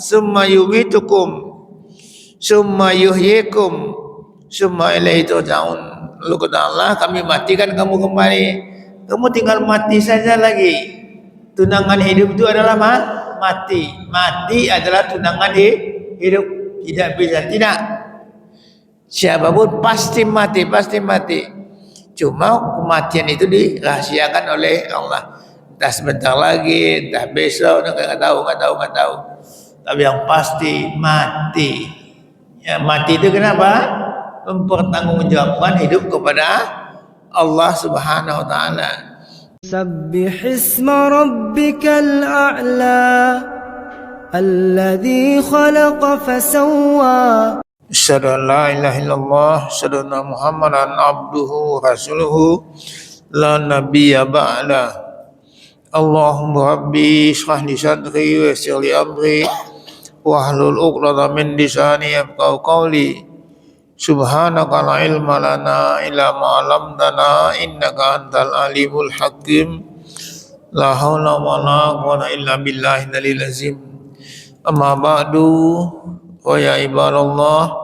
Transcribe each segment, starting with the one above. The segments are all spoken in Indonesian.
summa yumitukum summa yuhyikum. Summa ilaihi turja'un. Lalu kata Allah kami matikan kamu kembali. Kamu tinggal mati saja lagi. Tunangan hidup itu adalah ma mati. Mati adalah tunangan hi- hidup. Tidak bisa tidak. Siapa pun pasti mati pasti mati. Cuma kematian itu dirahasiakan oleh Allah. Entah sebentar lagi entah besok nggak tahu nggak tahu nggak tahu tapi yang pasti mati ya mati itu kenapa mempertanggungjawabkan hidup kepada Allah Subhanahu wa taala سبح اسم ربك الأعلى الذي خلق فسوى أشهد أن لا إله إلا الله أشهد أن محمدا عبده ورسوله لا نبي بعده اللهم ربي اشرح لي صدري ويسر لي أمري wahlul uqlata min lisani yafqahu qawli. Subhanaka la ilma lana illa ma 'allamtana innaka antal alimul hakim. La haula wa la quwwata illa billahi nali azim. Amma ba'du wa ya ibadallah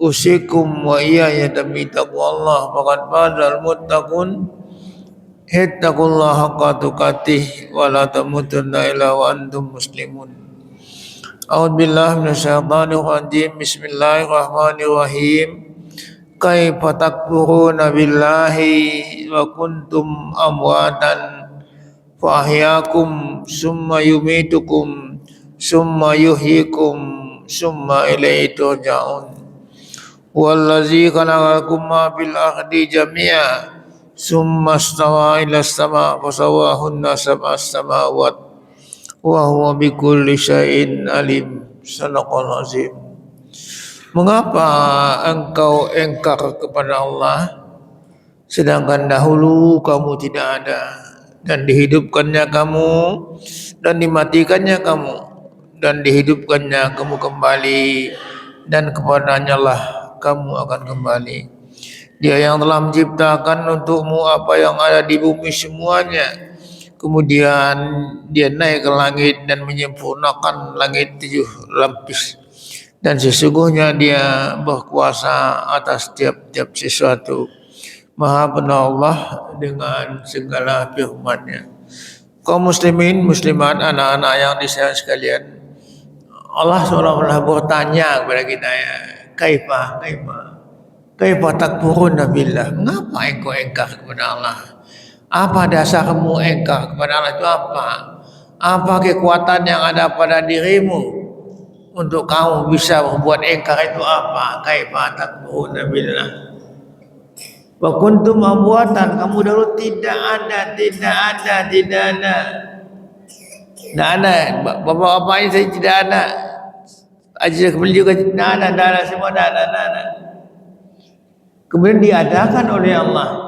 usikum wa iyaya demi taqwallah faqad fazal muttaqun. Hittaqullaha haqqa tuqatih wa la tamutunna illa wa antum muslimun. أعوذ بالله من الشيطان الرجيم. بسم الله الرحمن الرحيم. كيف تكفرون بالله وكنتم أمواتا فأحياكم ثم يميتكم ثم يحييكم ثم إليه ترجعون. والذي خلقكم ما في الأرض جميعا ثم استوى إلى السماء فسواهن سبع السماوات wa huwa syai'in alim. Sadaqal azim. Mengapa engkau engkar kepada Allah? Sedangkan dahulu kamu tidak ada. Dan dihidupkannya kamu dan dimatikannya kamu dan dihidupkannya kamu kembali dan kepadanya lah kamu akan kembali. Dia yang telah menciptakan untukmu apa yang ada di bumi semuanya. Kemudian dia naik ke langit dan menyempurnakan langit tujuh lapis. Dan sesungguhnya dia berkuasa atas tiap-tiap sesuatu. Maha Allah dengan segala firman-Nya. Kaum muslimin, muslimat, anak-anak yang disayang sekalian, Allah SWT bertanya kepada kita ya, kaifa, kaifa, kaifa takfuruna billah. Mengapa engkau engkar kepada Allah? Apa dasarmu engkar kepada Allah itu apa? Apa kekuatan yang ada pada dirimu untuk kamu bisa membuat engkar itu apa? Kaifa takfuruna billah. Wa kuntum amwatan, kamu dahulu tidak ada, tidak ada, tidak ada. Tidak ada, bapak-bapaknya saya tidak ada. Aziz kembali juga tidak ada, tidak ada, semua tidak ada, tidak ada. Kemudian diadakan oleh Allah.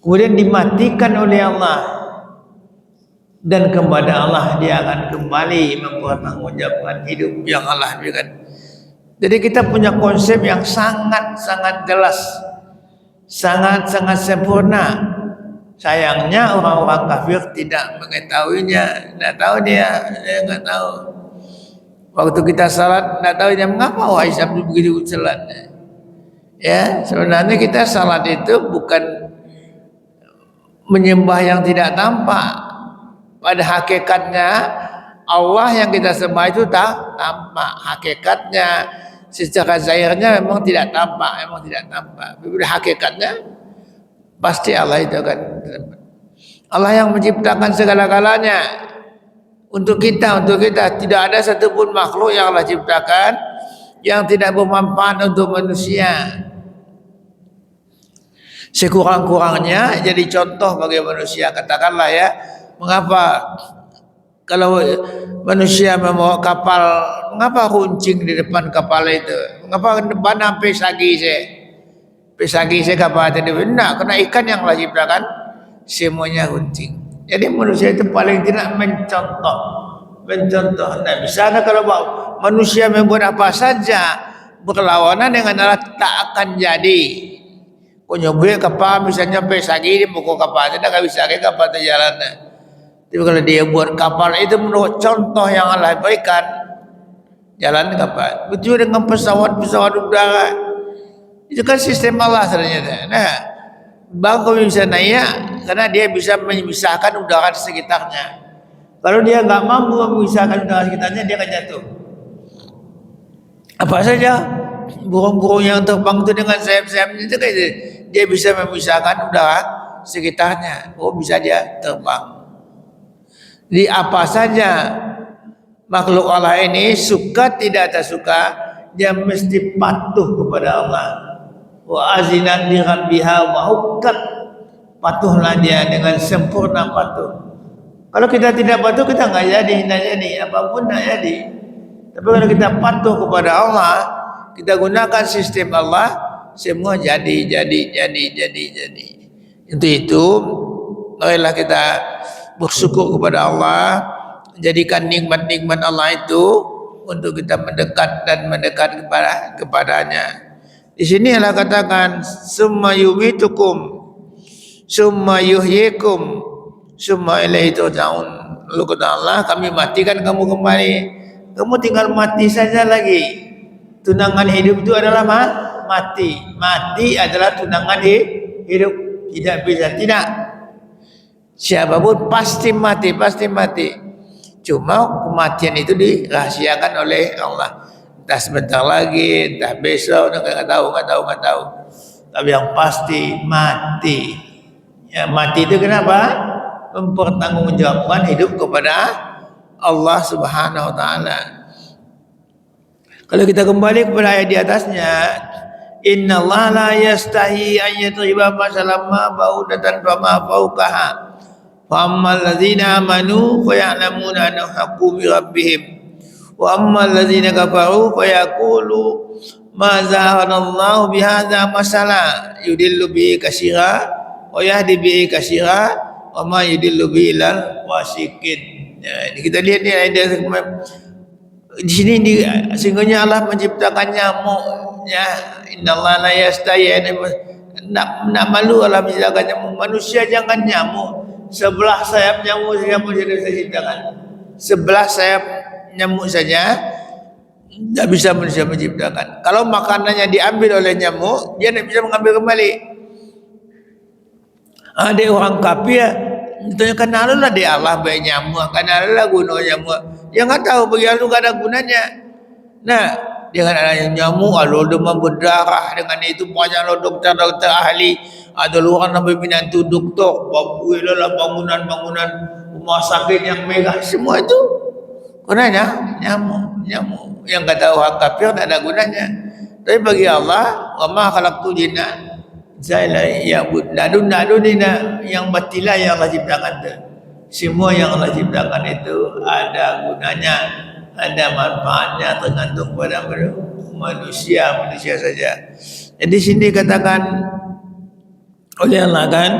Kemudian dimatikan oleh Allah. Dan kepada Allah dia akan kembali mempertanggungjawabkan hidup yang Allah berikan. Jadi kita punya konsep yang sangat-sangat jelas. Sangat-sangat sempurna. Sayangnya orang-orang kafir tidak mengetahuinya. Tidak tahu dia, dia nggak tahu. Waktu kita salat, tidak tahu dia mengapa sabtu begitu salat. Ya, sebenarnya kita salat itu bukan menyembah yang tidak tampak. Pada hakikatnya Allah yang kita sembah itu tak tampak. Hakikatnya secara zahirnya memang tidak tampak, memang tidak tampak. Tapi hakikatnya pasti Allah itu akan Allah yang menciptakan segala-galanya untuk kita, untuk kita tidak ada satupun makhluk yang Allah ciptakan yang tidak bermanfaat untuk manusia. Sekurang-kurangnya jadi contoh bagi manusia. Katakanlah ya mengapa kalau manusia membawa kapal mengapa runcing di depan kapal itu? Mengapa depan sampai sagi saya? Pesagi saya kapal tadi benar kena ikan yang Allah ciptakan semuanya runcing. Jadi manusia itu paling tidak mencontoh. Mencontoh. Nah misalnya kalau manusia membuat apa saja berlawanan dengan Allah tak akan jadi kau nyobil kapal misalnya pesagi di pokok kapal tidak bisa ke kapal jalan Tapi kalau dia buat kapal itu menurut contoh yang Allah berikan, jalan kapal. Betul dengan pesawat-pesawat udara. Itu kan sistem Allah ternyata. Nah, bangku bisa naik karena dia bisa memisahkan udara di sekitarnya. Kalau dia nggak mampu memisahkan udara sekitarnya, dia akan jatuh. Apa saja burung-burung yang terbang itu dengan sayap-sayapnya itu kan dia bisa memisahkan udara sekitarnya. Oh bisa dia terbang. Di apa saja makhluk Allah ini suka tidak tak suka dia mesti patuh kepada Allah. Wa azinan li rabbiha wa patuhlah dia dengan sempurna patuh. Kalau kita tidak patuh kita nggak jadi, nggak jadi apa pun nggak jadi. Tapi kalau kita patuh kepada Allah, kita gunakan sistem Allah, semua jadi, jadi, jadi, jadi, jadi. Untuk itu, marilah kita bersyukur kepada Allah, jadikan nikmat-nikmat Allah itu untuk kita mendekat dan mendekat kepada kepadanya. Di sini Allah katakan summa yumitukum summa yuhyikum summa ilaihi turja'un. Lalu kata Allah, kami matikan kamu kembali. Kamu tinggal mati saja lagi. Tunangan hidup itu adalah ma mati. Mati adalah tunangan hidup. Tidak bisa tidak. Siapa pun pasti mati, pasti mati. Cuma kematian itu dirahasiakan oleh Allah. Entah sebentar lagi, entah besok, nggak tahu, nggak tahu, nggak tahu. Tapi yang pasti mati. Ya, mati itu kenapa? mempertanggungjawabkan hidup kepada Allah Subhanahu wa taala. Kalau kita kembali kepada ayat di atasnya, Inna Allah la yastahi an yadriba masalam ma ba'udatan fa ma fawqaha. Fa ammal ladzina amanu fa ya'lamuna annahu haqqu bi rabbihim. Wa ammal ladzina kafaru fa yaqulu ma zahana Allah bi hadza masala yudillu bi katsira wa yahdi bi katsira wa ma yudillu bi ilal wasikin. Ya, ini kita lihat ni ada di sini di sehingga Allah menciptakan nyamuk ya innallaha la yastahi nak nak malu Allah menciptakan nyamuk manusia jangan nyamuk sebelah sayap nyamuk saja pun sudah saya ciptakan sebelah sayap nyamuk saja tidak bisa manusia menciptakan. Kalau makanannya diambil oleh nyamuk dia tidak bisa mengambil kembali. Ada orang kafir Tanya kenal lah dia Allah baik nyamuk, kenal lah guna nyamuk. Dia nggak tahu bagi Allah gak ada gunanya. Nah, dengan adanya nyamuk, kalau demam berdarah dengan itu banyak lo dokter-dokter ahli. Ada orang sampai minantu doktor, babuilah lah bangunan-bangunan rumah sakit yang megah semua itu. Gunanya nyamuk, nyamuk. Yang kata orang kafir tak ada gunanya. Tapi bagi Allah, wa ma khalaqtu jinna saya ya nadun nadun ini yang batilah yang Allah ciptakan tu. Semua yang Allah ciptakan itu ada gunanya, ada manfaatnya tergantung pada manusia manusia saja. Jadi sini katakan oleh Allah kan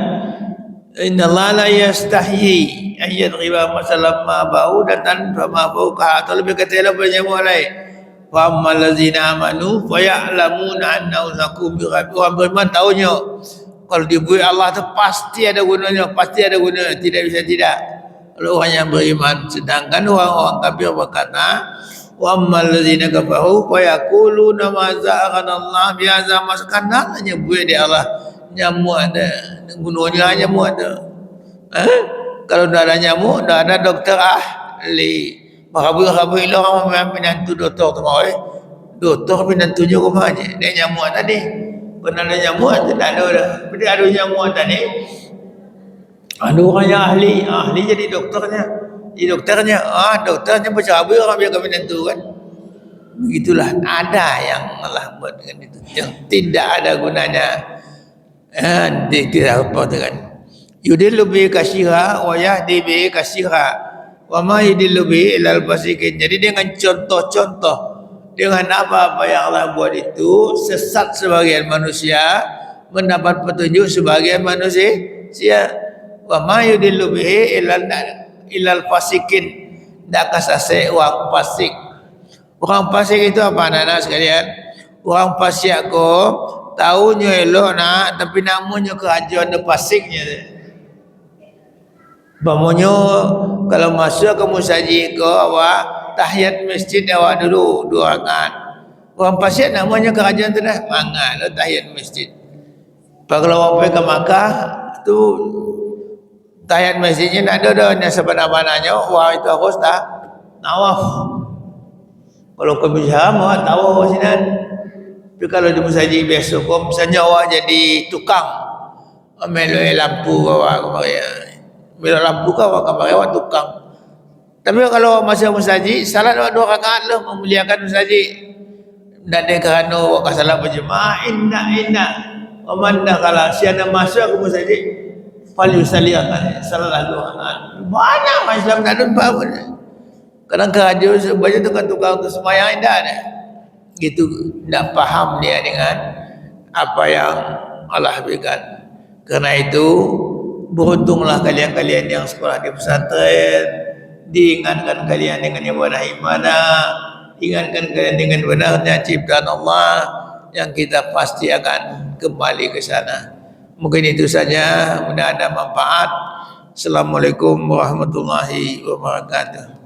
Inna Allah la yastahyi an yadriba masalam ma ba'udatan fa ma fawqa atau lebih kata lebih lain Wa ammal ladzina amanu fa ya'lamuna annahu zakum bi Orang beriman tahunya kalau diberi Allah tu pasti ada gunanya, pasti ada gunanya, tidak bisa tidak. Kalau orang yang beriman sedangkan orang-orang kafir berkata wa ammal ladzina kafaru fa yaquluna ma za'ana Allah bi hadza maskana hanya buat dia Allah nyamuk ada gunanya nyamuk ada. Eh? Kalau tidak ada nyamuk, tidak ada dokter ahli. Merabu-rabu orang memang menantu doktor tu mau eh. Doktor menantunya rumah je. Dia nyamuk tadi. Pernah ada nyamuk tak ada dah. Ada nyamuk tadi. Ada orang yang ahli. Ahli jadi doktornya. Jadi doktornya. Ah, doktornya bercabu orang biar kami menantu kan. Begitulah. Ada yang Allah buat dengan itu. Yang tidak ada gunanya. Eh, tidak apa dengan. Yudillu bi kasira wa yahdi bi kasira wa ma yudillu ilal fasikin. Jadi dengan contoh-contoh dengan apa-apa yang Allah buat itu sesat sebagian manusia mendapat petunjuk sebagian manusia. Sia wa ma yudillu bi ilal ilal fasikin. Dak kasase orang fasik. Orang fasik itu apa anak-anak sekalian? Orang fasik ko tahunya elok nak tapi namanya kerajaan de fasiknya. Umpamanya kalau masuk ke musajid ke awak tahiyat masjid awak dulu dua rakaat. Orang pasir namanya kerajaan tu dah mangat lah tahiyat masjid. Kalau awak pergi ke Makkah tu tahiyat masjidnya nak ada dah yang sebenar-benarnya wah itu harus tak nawaf. Kalau kau bisa awak tahu sini. Tapi kalau di musajid biasa kau misalnya awak jadi tukang meloi lampu awak kemarin. Bila lampu kau kemarin awak tukang. Tapi kalau masa musajid salat awak dua rakaat lah memuliakan musajid. Dan dia kerana awak salat berjemaah inna inna wa man dakhala siana masuk ke musajid fal yusalli salat dua rakaat. Banyak Islam tak ada apa Kadang kerja sebanyak tukang-tukang tu semayang dah ada. Gitu tak faham dia dengan apa yang Allah berikan. Kerana itu beruntunglah kalian-kalian yang sekolah di pesantren diingatkan kalian dengan ibadah ibadah ingatkan kalian dengan benarnya ciptaan Allah yang kita pasti akan kembali ke sana. Mungkin itu saja. Mudah ada manfaat. Assalamualaikum warahmatullahi wabarakatuh.